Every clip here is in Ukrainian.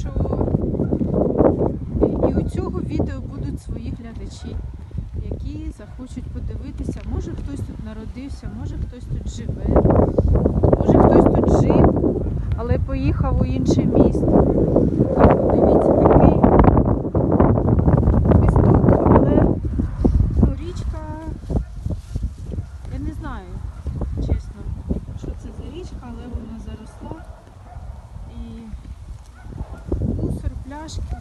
що і у цього відео будуть свої глядачі, які захочуть подивитися, може хтось тут народився, може хтось тут живе, може хтось тут жив, але поїхав у інший gosh,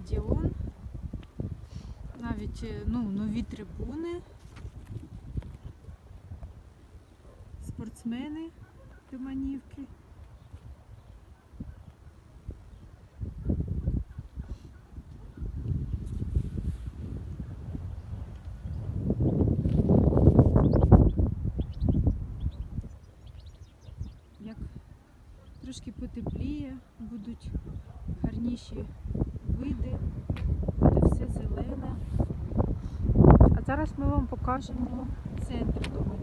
стадіон. Навіть е, ну, нові трибуни. Спортсмени Риманівки. Як трошки потепліє, будуть гарніші види, буде все зелене. А зараз ми вам покажемо центр того